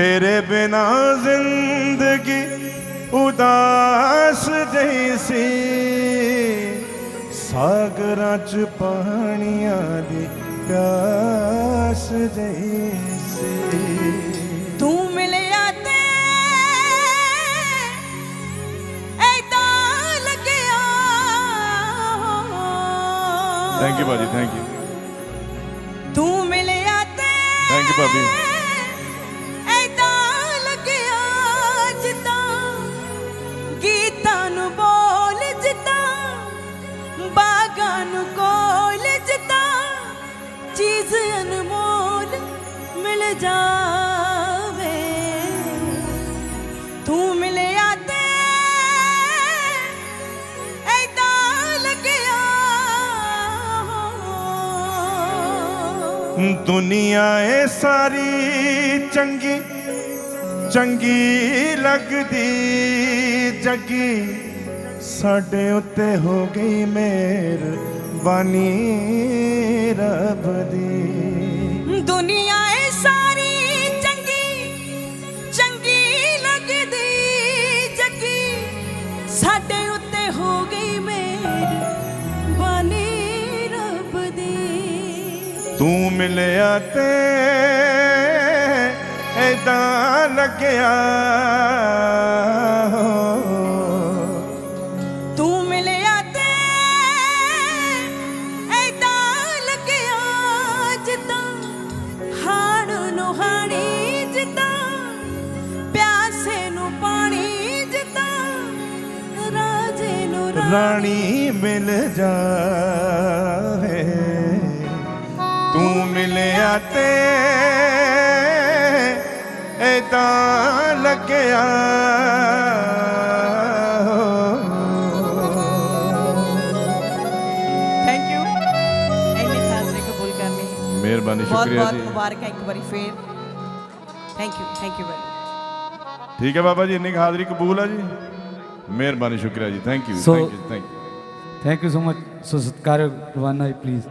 ਤੇਰੇ ਬਿਨਾ ਜ਼ਿੰਦਗੀ ਉਦਾਸ ਜੈਸੀ ਸਾਗਰਾਂ ਚ ਪਾਣੀਆਂ ਦੀ ਪਿਆਸ ਜੈਸੀ ਤੂੰ ਮਿਲਿਆ ਤੇ ਐਦਾਂ ਲੱਗਿਆ। ਥੈਂਕ ਯੂ ਬਾਜੀ ਥੈਂਕ ਯੂ ਤੂੰ ਮਿਲਿਆ ਤੇ Thank you, ਭਾਬੀ। ਦੁਨੀਆ ਏ ਸਾਰੀ ਚੰਗੀ ਚੰਗੀ ਲੱਗਦੀ ਜੱਗੀ। ਸਾਡੇ ਉੱਤੇ ਹੋ ਗਈ ਮਿਹਰ ਬਾਨੀ ਰੱਬ ਦੀ। ਦੁਨੀਆ ਏ ਤੂੰ ਮਿਲਿਆ ਤੇ ਏਦਾਂ ਲੱਗਿਆ। ਤੂੰ ਮਿਲਿਆ ਤੇ ਐਦਾਂ ਲੱਗਿਆ ਜਿੱਦਾਂ ਹਾੜ ਨੂੰ ਹਾਣੀ ਜਿੱਦਾਂ ਪਿਆਸੇ ਨੂੰ ਪਾਣੀ ਜਿੱਦਾਂ ਰਾਜੇ ਨੂੰ ਰਾਣੀ ਮਿਲ ਜਾਵੇ। ਤੂੰ ਮਿਲਿਆ ਤੇ ਏਦਾਂ ਲੱਗਿਆ। ਥੈਂਕ ਯੂ ਇੰਨੀ ਹਾਜ਼ਰੀ ਕਬੂਲ ਕਰਨ। ਲਈ ਮਿਹਰਬਾਨੀ ਬਹੁਤ ਸ਼ੁਕਰੀਆ ਬਹੁਤ ਜੀ। ਮੁਬਾਰਕਾਂ ਇੱਕ ਵਾਰੀ ਫੇਰ। Thank you thank you very ਠੀਕ ਹੈ ਬਾਬਾ ਜੀ ਇੰਨੀ ਕੁ ਹਾਜ਼ਰੀ ਕਬੂਲ ਹੈ ਜੀ? ਮਿਹਰਬਾਨੀ ਸ਼ੁਕਰੀਆ ਜੀ। Thank you So- thank you thank you thank you so much ਸੋ ਸਤਿਕਾਰ ਰਵਾਨਾ ਜੀ ਪਲੀਜ਼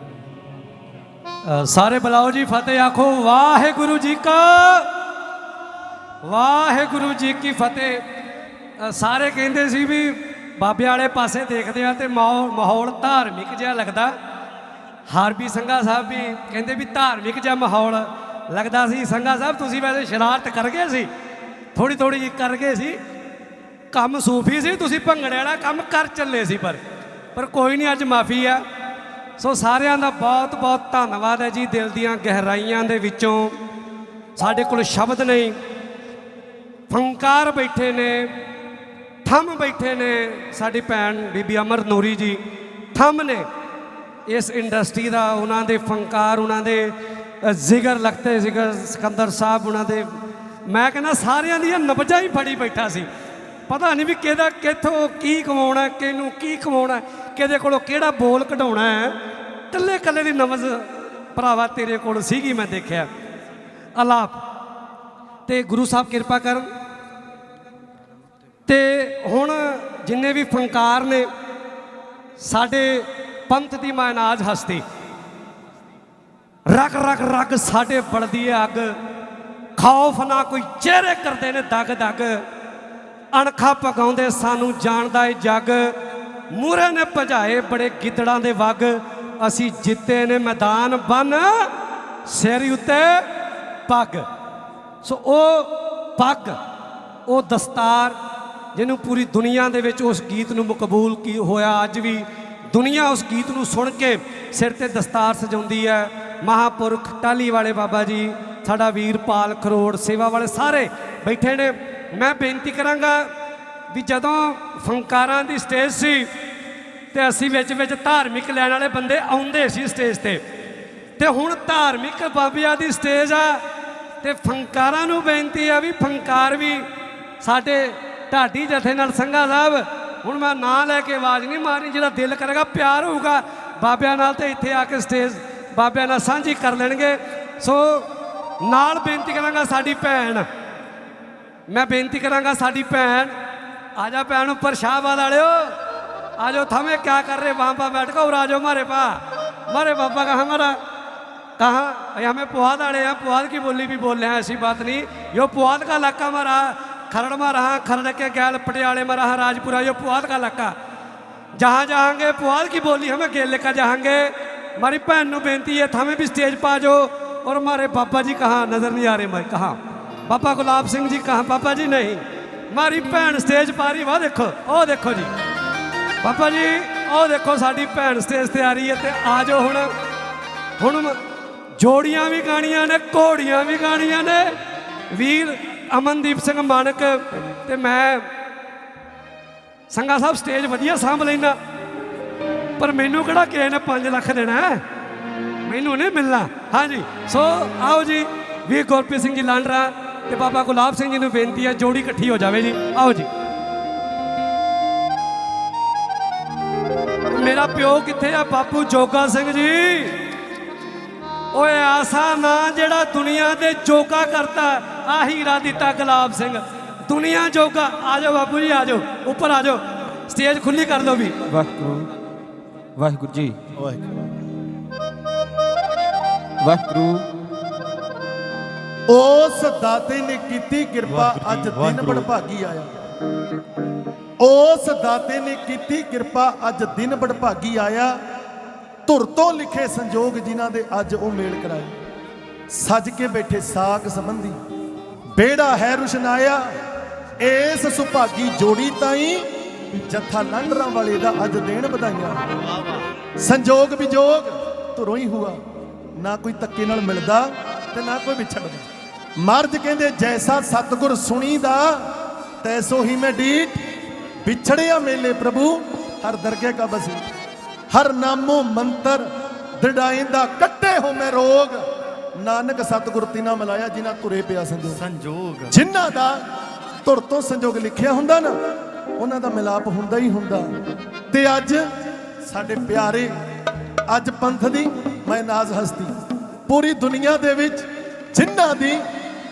ਸਾਰੇ ਬੁਲਾਓ ਜੀ, ਫਤਿਹ ਆਖੋ, ਵਾਹਿਗੁਰੂ ਜੀ ਕਾ ਵਾਹਿਗੁਰੂ ਜੀ ਕੀ ਫਤਿਹ। ਸਾਰੇ ਕਹਿੰਦੇ ਸੀ ਵੀ ਬਾਬੇ ਵਾਲੇ ਪਾਸੇ ਦੇਖਦੇ ਆ ਤੇ ਮਾਹੌਲ ਮਾਹੌਲ ਧਾਰਮਿਕ ਜਿਹਾ ਲੱਗਦਾ। ਹਾਰਬੀ ਸੰਘਾ ਸਾਹਿਬ ਵੀ ਕਹਿੰਦੇ ਵੀ ਧਾਰਮਿਕ ਜਿਹਾ ਮਾਹੌਲ ਲੱਗਦਾ ਸੀ। ਸੰਘਾ ਸਾਹਿਬ, ਤੁਸੀਂ ਵੈਸੇ ਸ਼ਰਾਰਤ ਕਰ ਗਏ ਸੀ। ਥੋੜੀ ਥੋੜੀ ਜਿਹੀ ਕਰ ਗਏ ਸੀ। ਕੰਮ ਸੂਫੀ ਸੀ, ਤੁਸੀਂ ਭੰਗੜੇ ਵਾਲਾ ਕੰਮ ਕਰ ਚੱਲੇ ਸੀ ਪਰ। ਪਰ ਕੋਈ ਨਹੀਂ, ਅੱਜ ਮਾਫੀ ਆ। ਸੋ ਸਾਰਿਆਂ ਦਾ ਬਹੁਤ ਬਹੁਤ ਧੰਨਵਾਦ ਹੈ ਜੀ ਦਿਲ ਦੀਆਂ ਗਹਿਰਾਈਆਂ ਦੇ ਵਿੱਚੋਂ। ਸਾਡੇ ਕੋਲ ਸ਼ਬਦ ਨਹੀਂ। ਫੰਕਾਰ ਬੈਠੇ ਨੇ ਥੰਮ ਬੈਠੇ ਨੇ ਸਾਡੀ ਭੈਣ ਬੀਬੀ ਅਮਰ ਨੂਰੀ ਜੀ। ਥੰਮ ਨੇ ਇਸ ਇੰਡਸਟਰੀ ਦਾ ਉਹਨਾਂ ਦੇ ਫੰਕਾਰ ਉਹਨਾਂ ਦੇ ਅ, ਜ਼ਿਗਰ ਲਖਤੇ ਸਿਕੰਦਰ ਸਾਹਿਬ ਉਹਨਾਂ ਦੇ। ਮੈਂ ਕਹਿੰਦਾ ਸਾਰਿਆਂ ਦੀਆਂ ਨਬਜਾਂ ਹੀ ਫੜੀ ਬੈਠਾ ਸੀ। ਪਤਾ ਨਹੀਂ ਵੀ ਕਿਹਦਾ ਕਿੱਥੋਂ ਕੀ ਕਮਾਉਣਾ ਕਿਹਨੂੰ ਕੀ ਖਵਾਉਣਾ, ਕਿਹਦੇ ਕੋਲੋਂ ਕਿਹੜਾ ਬੋਲ ਕਢਾਉਣਾ ਹੈ। ਕੱਲੇ ਕੱਲੇ ਦੀ ਨਮਜ਼ ਭਰਾਵਾ ਤੇਰੇ ਕੋਲ ਸੀਗੀ ਮੈਂ ਦੇਖਿਆ। ਅਲਾਪ। ਤੇ ਗੁਰੂ ਸਾਹਿਬ ਕਿਰਪਾ ਕਰਨ ਤੇ ਹੁਣ ਜਿੰਨੇ ਵੀ ਫੰਕਾਰ ਨੇ, ਸਾਡੇ ਪੰਥ ਦੀ ਮਾਇਨਾਜ ਹਸਤੀ। ਰਗ ਰਗ ਰਗ ਸਾਡੇ ਬਲਦੀ ਹੈ ਅੱਗ। ਖੌਫ ਨਾ ਕੋਈ ਚਿਹਰੇ ਕਰਦੇ ਨੇ ਦਗ ਦਗ। ਅਣਖਾ ਪਗਾਉਂਦੇ ਸਾਨੂੰ ਜਾਣਦਾ ਏ ਜੱਗ। ਮੂਰੇ ਨੇ ਭਜਾਏ ਬੜੇ ਗਿੱਦੜਾਂ ਦੇ ਵਗ। ਅਸੀਂ ਜਿੱਤੇ ਨੇ ਮੈਦਾਨ ਬਨ, ਸਿਰ ਉੱਤੇ ਪੱਗ। ਸੋ ਉਹ ਪੱਗ, ਉਹ ਦਸਤਾਰ, ਜਿਹਨੂੰ ਪੂਰੀ ਦੁਨੀਆ ਦੇ ਵਿੱਚ ਉਸ ਗੀਤ ਨੂੰ ਮਕਬੂਲ ਕੀ ਹੋਇਆ, ਅੱਜ ਵੀ ਦੁਨੀਆ ਉਸ ਗੀਤ ਨੂੰ ਸੁਣ ਕੇ ਸਿਰ ਤੇ ਦਸਤਾਰ ਸਜਾਉਂਦੀ ਹੈ। ਮਹਾਪੁਰਖ ਟਾਲੀ ਵਾਲੇ ਬਾਬਾ ਜੀ, ਸਾਡਾ ਵੀਰਪਾਲ ਖਰੋੜ ਸੇਵਾ ਵਾਲੇ ਸਾਰੇ ਬੈਠੇ ਨੇ। ਮੈਂ ਬੇਨਤੀ ਕਰਾਂਗਾ ਵੀ ਜਦੋਂ ਫੰਕਾਰਾਂ ਦੀ ਸਟੇਜ ਸੀ ਤੇ ਅਸੀਂ ਵਿੱਚ ਵਿੱਚ ਧਾਰਮਿਕ ਲੈਣ ਵਾਲੇ ਬੰਦੇ ਆਉਂਦੇ ਸੀ ਸਟੇਜ ਤੇ ਤੇ ਹੁਣ ਧਾਰਮਿਕ ਬਾਬਿਆਂ ਦੀ ਸਟੇਜ ਆ ਤੇ ਫੰਕਾਰਾਂ ਨੂੰ ਬੇਨਤੀ ਆ ਵੀ ਫੰਕਾਰ ਵੀ ਸਾਡੇ ਢਾਡੀ ਜਥੇ ਨਾਲ ਸੰਘਾ ਸਾਹਿਬ, ਹੁਣ ਮੈਂ ਨਾਂ ਲੈ ਕੇ ਆਵਾਜ਼ ਨਹੀਂ ਮਾਰਨੀ, ਜਿਹੜਾ ਦਿਲ ਕਰੇਗਾ ਪਿਆਰ ਹੋਊਗਾ, ਬਾਬਿਆਂ ਨਾਲ ਤੇ ਇੱਥੇ ਆ ਕੇ ਸਟੇਜ ਬਾਬਿਆਂ ਨਾਲ ਸਾਂਝੀ ਕਰ ਲੈਣਗੇ। ਸੋ ਨਾਲ ਬੇਨਤੀ ਕਰਾਂਗਾ ਸਾਡੀ ਭੈਣ ਮੈਂ ਬੇਨਤੀ ਕਰਾਂਗਾ ਸਾਡੀ ਭੈਣ ਆ ਜਾ ਭੈਣ ਉੱਪਰ ਸ਼ਾਹਬਾਦ ਵਾਲਿਓ आ जाओ थमे क्या कर रहे वहां पर बैठ कर और आ जाओ हमारे पास हमारे पापा कहा हमारा कहाँ अरे हमें पुआध आड़े हैं पुआध की बोली भी बोल रहे हैं ऐसी बात नहीं यो पुआध का इलाका में रहा खरड़ में रहा खरड़ के गैल पटियाले में रहा राजपुरा यो पुआध का इलाका जहाँ जाएंगे पुआल की बोली हमें गेल लेकर जाएंगे हमारी भैन नु बेनती है हमें भी स्टेज पा जाओ और हमारे पापा जी कहाँ नजर नहीं आ रहे मैं कहाँ ਬਾਬਾ ਗੁਲਾਬ ਸਿੰਘ ਜੀ ਕਹਾ ਬਾਬਾ ਜੀ ਨਹੀਂ। ਮਾਰੀ ਭੈਣ ਸਟੇਜ ਪਾਰੀ ਵਾ ਦੇਖੋ, ਉਹ ਦੇਖੋ ਜੀ। ਬਾਬਾ ਜੀ, ਉਹ ਦੇਖੋ ਸਾਡੀ ਭੈਣ ਸਟੇਜ ਤੇ ਆ ਰਹੀ ਹੈ ਤੇ ਆ ਜਾਓ ਹੁਣ। ਹੁਣ ਜੋੜੀਆਂ ਵੀ ਗਾਣੀਆਂ ਨੇ, ਘੋੜੀਆਂ ਵੀ ਗਾਣੀਆਂ ਨੇ। ਵੀਰ ਅਮਨਦੀਪ ਸਿੰਘ ਮਾਨਕ ਤੇ ਮੈਂ ਸੰਗਾ ਸਾਹਿਬ ਸਟੇਜ ਵਧੀਆ ਸਾਂਭ ਲੈਣਾ ਪਰ ਮੈਨੂੰ ਕਿਹੜਾ ਕਿਸੇ ਨੇ 5 ਲੱਖ ਦੇਣਾ ਮੈਨੂੰ ਨਹੀਂ ਮਿਲਣਾ। ਹਾਂਜੀ, ਸੋ ਆਓ ਜੀ, ਵੀਰ ਗੁਰਪ੍ਰੀਤ ਸਿੰਘ ਜੀ ਲਾਂਡਰਾ ਤੇ ਬਾਬਾ ਗੁਲਾਬ ਸਿੰਘ ਜੀ ਨੂੰ ਬੇਨਤੀ ਹੈ, ਜੋੜੀ ਇਕੱਠੀ ਹੋ ਜਾਵੇ ਜੀ। ਆਓ ਜੀ। ਮੇਰਾ ਪਿਓ ਕਿੱਥੇ ਆ? ਬਾਪੂ ਜੋਗਾ ਸਿੰਘ ਜੀ। ਓਏ, ਆਸਾ ਨਾ ਜਿਹੜਾ ਦੁਨੀਆ ਦੇ ਜੋਗਾ ਕਰਤਾ, ਆ ਹੀਰਾ ਦਿੱਤਾ ਗੁਲਾਬ ਸਿੰਘ। ਦੁਨੀਆ ਜੋਗਾ। ਆ ਜਾਓ ਬਾਪੂ ਜੀ, ਆ ਜਾਓ। ਉੱਪਰ ਆ ਜਾਓ। ਸਟੇਜ ਖੁੱਲੀ ਕਰ ਲਓ ਵੀ। ਵਾਹਿਗੁਰੂ। ਵਾਹਿਗੁਰੂ ਜੀ। ਵਾਹਿਗੁਰੂ। ਉਸ ਦਾਤੇ ਨੇ ਕੀਤੀ ਕਿਰਪਾ ਅੱਜ ਦਿਨ ਬੜਭਾਗੀ ਆਇਆ। ਉਸ ਦਾਤੇ ਨੇ ਕੀਤੀ ਕਿਰਪਾ ਅੱਜ ਦਿਨ ਬੜਭਾਗੀ ਆਇਆ। ਧੁਰ ਤੋਂ ਲਿਖੇ ਸੰਜੋਗ ਜਿਨ੍ਹਾਂ ਦੇ ਅੱਜ ਉਹ ਮੇਲ ਕਰਾਏ। ਸੱਜ ਕੇ ਬੈਠੇ ਸਾਖ ਸੰਬੰਧੀ ਬੇੜਾ ਹੈ ਰੁਸ਼ਨਾਇਆ ਇਸ ਸੁਭਾਗੀ ਜੋੜੀ ਤਾਈ ਜੱਥਾ ਲੰਡਰਾਂ ਵਾਲੇ ਦਾ ਅੱਜ ਦੇਣ ਵਧਾਈਆਂ। ਸੰਜੋਗ ਵਿਜੋਗ ਧੁਰੋਂ ਹੀ ਹੁਆ ਨਾ ਕੋਈ ਧੱਕੇ ਨਾਲ ਮਿਲਦਾ ਤੇ ਨਾ ਕੋਈ ਵਿਛੜਦਾ। ਮਰਦ ਕਹਿੰਦੇ ਜੈਸਾ ਸਤਗੁਰ ਸੁਣੀਦਾ ਤੈਸੋ ਹੀ ਮੈਂ ਡੀਟ ਵਿਛੜਿਆ ਮੇਲੇ ਪ੍ਰਭੂ। ਹਰ ਦਰਗੇ ਕਾ ਬਸੀ। ਹਰ ਨਾਮੋ ਮੰਤਰ ਦ੍ਰਿੜਾਇੰਦਾ ਕੱਟੇ ਹੋ ਮੈਂ ਰੋਗ। ਨਾਨਕ ਸਤਗੁਰ ਤਿਨਾ ਮਲਾਇਆ ਜਿਨ੍ਹਾਂ ਤੁਰੇ ਪਿਆ ਸੰਜੋਗ। ਸੰਜੋਗ। ਜਿਨ੍ਹਾਂ ਦਾ ਧੁਰ ਤੋਂ ਸੰਜੋਗ ਲਿਖਿਆ ਹੁੰਦਾ ਨਾ ਉਹਨਾਂ ਦਾ ਮਿਲਾਪ ਹੁੰਦਾ ਹੀ ਹੁੰਦਾ। ਤੇ ਅੱਜ ਸਾਡੇ ਪਿਆਰੇ ਅੱਜ ਪੰਥ ਦੀ ਮੈਂ ਨਾਜ਼ ਹਸਤੀ। ਪੂਰੀ ਦੁਨੀਆ ਦੇ ਵਿੱਚ ਜਿਨ੍ਹਾਂ ਦੀ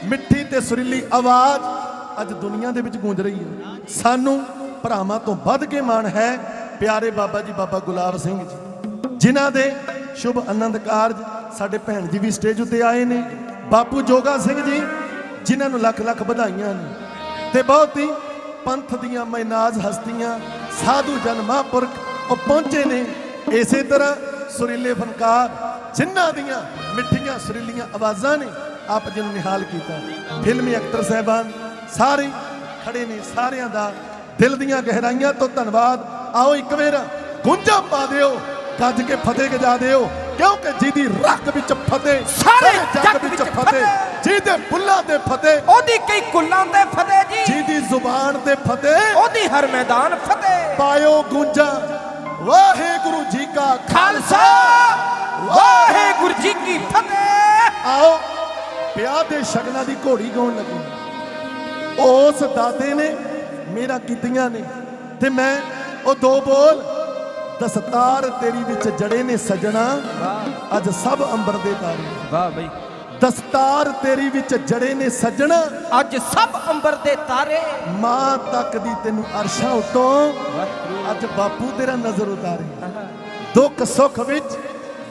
ਮਿੱਠੀ ਤੇ ਸੁਰੀਲੀ ਆਵਾਜ਼ ਅੱਜ ਦੁਨੀਆ ਦੇ ਵਿੱਚ ਗੂੰਜ ਰਹੀ ਹੈ। ਸਾਨੂੰ ਭਰਾਵਾਂ ਤੋਂ ਵੱਧ ਕੇ ਮਾਣ ਹੈ, ਪਿਆਰੇ ਬਾਬਾ ਜੀ, ਬਾਬਾ ਗੁਲਾਬ ਸਿੰਘ ਜੀ। ਜਿਨ੍ਹਾਂ ਦੇ ਸ਼ੁਭ ਆਨੰਦ ਕਾਰਜ ਸਾਡੇ ਭੈਣ ਜੀ ਵੀ ਸਟੇਜ ਉੱਤੇ ਆਏ ਨੇ। ਬਾਪੂ ਜੋਗਾ ਸਿੰਘ ਜੀ, ਜਿਨ੍ਹਾਂ ਨੂੰ ਲੱਖ ਲੱਖ ਵਧਾਈਆਂ ਨੇ। ਤੇ ਬਹੁਤ ਹੀ ਪੰਥ ਦੀਆਂ ਮੈਨਾਜ਼ ਹਸਤੀਆਂ, ਸਾਧੂ ਜਨ ਮਹਾਂਪੁਰਖ ਉਹ ਪਹੁੰਚੇ ਨੇ। ਇਸੇ ਤਰ੍ਹਾਂ ਸੁਰੀਲੇ ਫਨਕਾਰ ਜਿਨ੍ਹਾਂ ਦੀਆਂ ਮਿੱਠੀਆਂ ਸੁਰੀਲੀਆਂ ਆਵਾਜ਼ਾਂ ਨੇ ਆਪ ਜੀ ਨੂੰ ਨਿਹਾਲ ਕੀਤਾ। ਫਿਲਮੀ ਐਕਟਰ ਸਹਿਬਾਨ ਸਾਰੇ ਖੜੇ ਨੇ ਸਾਰਿਆਂ ਦਾ ਦਿਲ ਦੀਆਂ ਗਹਿਰਾਈਆਂ ਤੋਂ ਧੰਨਵਾਦ। ਆਓ ਇੱਕ ਵਾਰ ਗੁੰਜਾਂ ਪਾ ਦਿਓ ਗੱਜ ਕੇ ਫਤਿਹ ਗਜਾ ਦਿਓ ਕਿਉਂਕਿ ਜਿਹਦੀ ਰੱਗ ਵਿੱਚ ਫਤਿਹ ਸਾਰੇ ਜੱਗ ਵਿੱਚ ਫਤਿਹ ਜਿਹਦੇ ਬੁੱਲਾਂ ਤੇ ਫਤਿਹ ਉਹਦੀ ਕਈ ਕੁੱਲਾਂ ਤੇ ਫਤਿਹ ਜੀ। ਜਿਹਦੀ ਜ਼ੁਬਾਨ ਤੇ ਫਤਿਹ ਉਹਦੀ ਹਰ ਮੈਦਾਨ ਫਤਿਹ। ਪਾਇਓ ਗੁੰਜਾਂ ਵਾਹਿਗੁਰੂ ਜੀ ਕਾ ਖਾਲਸਾ। ਵਾਹਿਗੁਰੂ ਜੀ ਕੀ ਫਤਿਹ। ਆਓ। ਵਿਆਹ ਦੇ ਸ਼ਗਨਾਂ ਦੀ ਘੋੜੀ ਗਾਉਣ ਲੱਗੇ। ਉਸ ਦਾਤੇ ਨੇ ਮੇਰਾ ਕੀਤੀਆਂ ਨੇ ਤੇ ਮੈਂ ਉਹ ਦੋ ਬੋਲ ਦਸਤਾਰ ਤੇਰੀ ਵਿੱਚ ਜੜੇ ਨੇ ਸਜਣਾ ਅੱਜ ਸਭ ਅੰਬਰ ਦੇ ਤਾਰੇ। ਵਾਹ ਬਈ। ਦਸਤਾਰ ਤੇਰੀ ਵਿੱਚ ਜੜੇ ਨੇ ਸਜਣਾ ਅੱਜ ਸਭ ਅੰਬਰ ਦੇ ਤਾਰੇ। ਮਾਂ ਤੱਕਦੀ ਤੈਨੂੰ ਅਰਸ਼ਾਂ ਉਤੋਂ ਅੱਜ ਬਾਪੂ ਤੇਰਾ ਨਜ਼ਰ ਉਤਾਰੇ। ਦੁੱਖ ਸੁੱਖ ਵਿੱਚ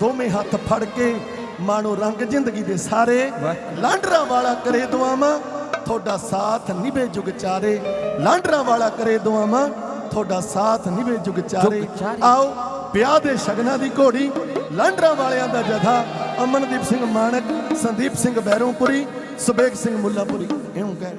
ਦੋਵੇਂ ਹੱਥ ਫੜ ਕੇ ਮਾਣੋ ਰੰਗ ਜ਼ਿੰਦਗੀ ਦੇ ਸਾਰੇ। ਲਾਂਡਰਾਂ ਵਾਲਾ ਕਰੇ ਦੁਆਵਾਂ ਤੁਹਾਡਾ ਸਾਥ ਨਿਭੇ ਜੁਗ ਚਾਰੇ। ਲਾਂਡਰਾਂ ਵਾਲਾ ਕਰੇ ਦੁਆਵਾਂ ਤੁਹਾਡਾ ਸਾਥ ਨਿਭੇ ਜੁਗ ਚਾਰੇ। ਆਓ ਵਿਆਹ ਦੇ ਸ਼ਗਨਾਂ ਦੀ ਘੋੜੀ। ਲਾਂਡਰਾਂ ਵਾਲਿਆਂ ਦਾ ਜਥਾ ਅਮਨਦੀਪ ਸਿੰਘ ਮਾਨਕ ਸੰਦੀਪ ਸਿੰਘ ਬੈਰੋਂਪੁਰੀ ਸੁਬੇਗ ਸਿੰਘ ਮੁੱਲਾਪੁਰੀ। ਇਉਂ ਕਹਿ।